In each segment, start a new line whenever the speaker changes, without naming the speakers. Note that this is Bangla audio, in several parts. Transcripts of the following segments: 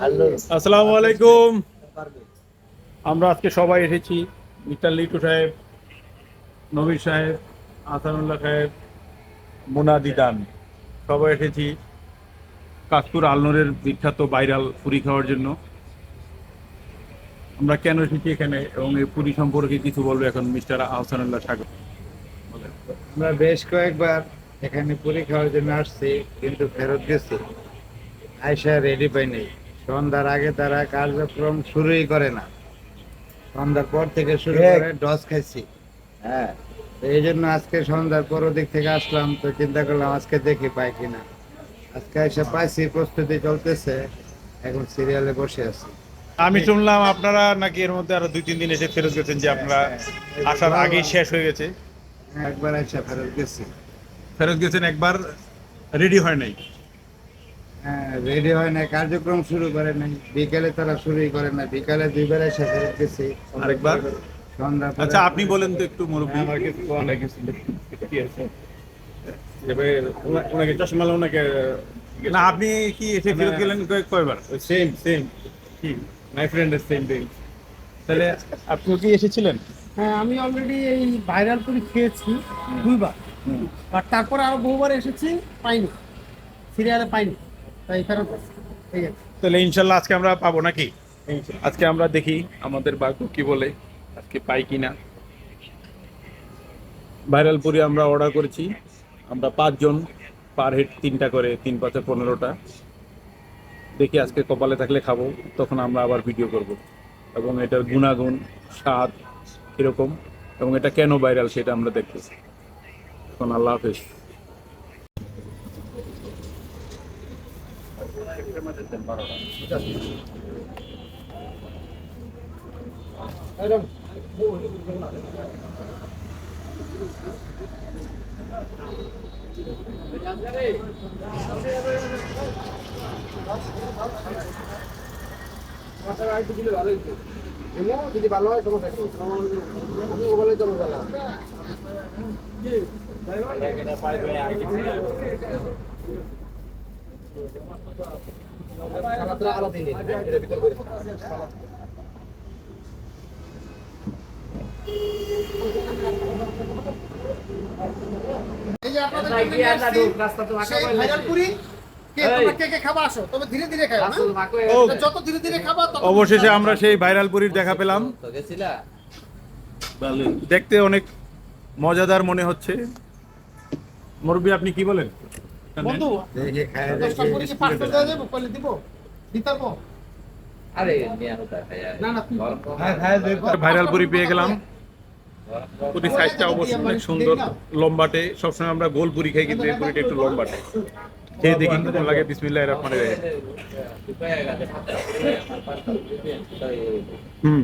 আসসালামু আলাইকুম। আমরা আজকে সবাই এসেছি মিস্টার লিটু সাহেব নবীর সাহেব আসানুল্লাহ সাহেব মোনাদিদান সবাই এসেছি কাস্তুর আলনোরের বিখ্যাত বাইরাল পুরি খাওয়ার জন্য। আমরা কেন এসেছি এখানে এবং এই পুরি সম্পর্কে কিছু বলব এখন মিস্টার আহসানুল্লাহ সাগর।
আমরা বেশ কয়েকবার এখানে পুরি খাওয়ার জন্য আসছি কিন্তু ফেরত গেছি। আয়সা রেডি পাইনি সন্ধ্যার আগে তারা কার্যক্রম শুরুই করে না। সন্ধ্যার পর থেকে শুরু করে ডস খাইছি। হ্যাঁ তো এই জন্য আজকে সন্ধ্যার পর দিক থেকে আসলাম তো চিন্তা করলাম আজকে দেখি পাই কিনা। আজকে এসে পাইছি প্রস্তুতি চলতেছে এখন সিরিয়ালে বসে আছি।
আমি শুনলাম আপনারা নাকি এর মধ্যে আরও দুই তিন দিন এসে ফেরত গেছেন যে আপনারা আসার আগেই শেষ হয়ে গেছে।
একবার এসে ফেরত গেছি।
ফেরত গেছেন একবার রেডি হয় নাই।
হ্যাঁ রেডি হয় না কার্যক্রম শুরু করে নাই। বিকেলে তারা শুরুই করে না বিকালে দুইবার এসে ফেরত গেছি
আরেকবার?
সন্ধ্যা
আচ্ছা আপনি বলেন তো একটু মুরব্বী।
আমার কিছু নাই, কিছু
কি আছে? ওনাকে চশমা ওনাকে
না আপনি কি এসে ফেরত গেলেন কয়- কয়বার?
সেম সেম
কি?
মাই ফ্রেন্ড এর সেম থিং
তাহলে আপনি কি এসেছিলেন?
হ্যাঁ আমি অলরেডি এই ভাইরাল পুরি খেয়েছি দুইবার। আর তারপরে আরও বহুবার এসেছি পাইনি। সিরিয়ালে পাইনি।
তাহলে ইনশাল্লাহ আজকে আমরা পাবো নাকি? আজকে আমরা দেখি আমাদের ভাগ্য কি বলে, আজকে পাই কিনা ভাইরাল পুরি আমরা অর্ডার করেছি। আমরা পাঁচজন পার হেড তিনটা করে, তিন পাঁচে পনেরোটা। দেখি আজকে কপালে থাকলে খাব, তখন আমরা আবার ভিডিও করব। এবং এটার গুণাগুণ, স্বাদ কীরকম, এবং এটা কেন ভাইরাল সেটা আমরা দেখব। এখন আল্লাহ হাফেজ।
এই যে আপনাদের জন্য নিয়ে আসছি, সেই ভাইরাল পুরি। কে তোমরা কে কে খাবা? আসো। তবে ধীরে ধীরে খাও
ও
যত ধীরে ধীরে খাবা তত
অবশেষে আমরা সেই ভাইরাল পুরীর দেখা পেলাম। দেখতে অনেক মজাদার মনে হচ্ছে। মুরব্বী আপনি কি বলেন?
বন্ধু
ভাইরাল পুরি পেয়ে গেলাম। পুরি সাইজটা অবশ্য অনেক সুন্দর লম্বাটে। সবসময় আমরা গোল পুরি খাই কিন্তু এই পুরিটা একটু লম্বাটে। খেয়ে দেখি কেমন লাগে বিসমিল্লাহ রহমান হুম।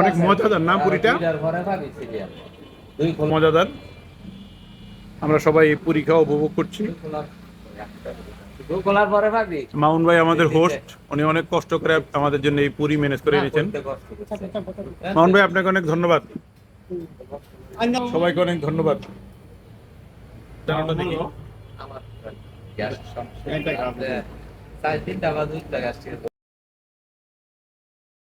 অনেক মজাদার না পুরিটা? মজাদার? আমরা সবাই এই পুরি খাওয়া উপভোগ করছি মাউন ভাই আমাদের হোস্ট উনি অনেক কষ্ট করে আমাদের জন্য এই পুরি ম্যানেজ করে এনেছেন মাউন ভাই আপনাকে অনেক ধন্যবাদ সবাইকে অনেক ধন্যবাদ
আমার